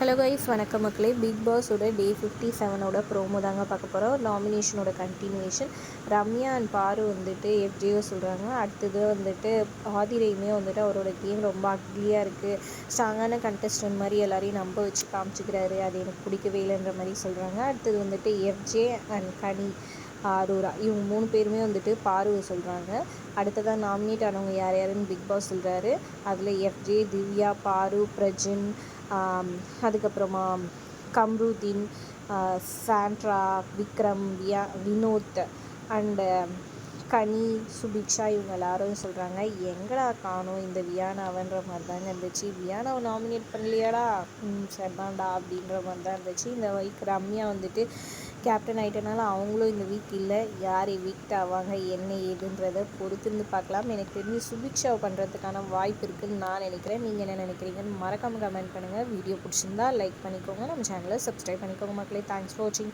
Hello guys வணக்கம் மக்களே. Big பாஸோட டே ஃபிஃப்டி செவனோட ப்ரோமோ தாங்க பார்க்க போகிறோம் நாமினேஷனோட கண்டினியூஷன் ரம்யா அண்ட் பாரு வந்துட்டு எஃப்ஜிஓ சொல்கிறாங்க அடுத்தது வந்துட்டு ஆதிரையுமே வந்துட்டு அவரோட கேம் ரொம்ப அக்லியாக இருக்குது ஸ்ட்ராங்கான கண்டஸ்டன்ட் மாதிரி எல்லாரையும் நம்ப வச்சு காமிச்சிக்கிறாரு. அது எனக்கு பிடிக்கவே இல்லைன்ற மாதிரி சொல்கிறாங்க அடுத்தது வந்துட்டு எஃப்ஜே அண்ட் கனி ஆரூரா இவங்க மூணு பேருமே வந்துட்டு பார்வை சொல்கிறாங்க அடுத்ததாக நாமினேட் ஆனவங்க யார் யாருன்னு பிக் பாஸ் சொல்கிறாரு அதில் எஃப்ஜே திவ்யா பாரு பிரஜின் அதுக்கப்புறமா கம்ருதீன் சாண்ட்ரா விக்ரம் வியா வினோத் அண்டு கனி சுபிக்ஷா இவங்க எல்லாரும் சொல்கிறாங்க எங்கடா காணோம் இந்த வியானாவன்ற மாதிரி தாங்க இருந்துச்சு. வியானாவை நாமினேட் பண்ணலையாடா? ம் சரிதான்டா அப்படின்ற மாதிரி தான் இருந்துச்சு. இந்த வைக் ரம்யா வந்துட்டு கேப்டன் ஆகிட்டனால அவங்களும் இந்த வீக் இல்லை. யார் வீக்ட் ஆவாங்க என்ன ஏதுன்றதை பொறுத்திருந்து பார்க்கலாம். எனக்கு தெரிஞ்சு சுபிக்ஷாவை பண்ணுறதுக்கான வாய்ப்பு இருக்குதுன்னு நான் நினைக்கிறேன். நீங்கள் என்ன நினைக்கிறீங்கன்னு மறக்காமல் கமெண்ட் பண்ணுங்கள் வீடியோ பிடிச்சிருந்தா லைக் பண்ணிக்கோங்க. நம்ம சேனலை சப்ஸ்கிரைப் பண்ணிக்கோங்க மக்களே. தேங்க்ஸ் ஃபார் வாட்சிங்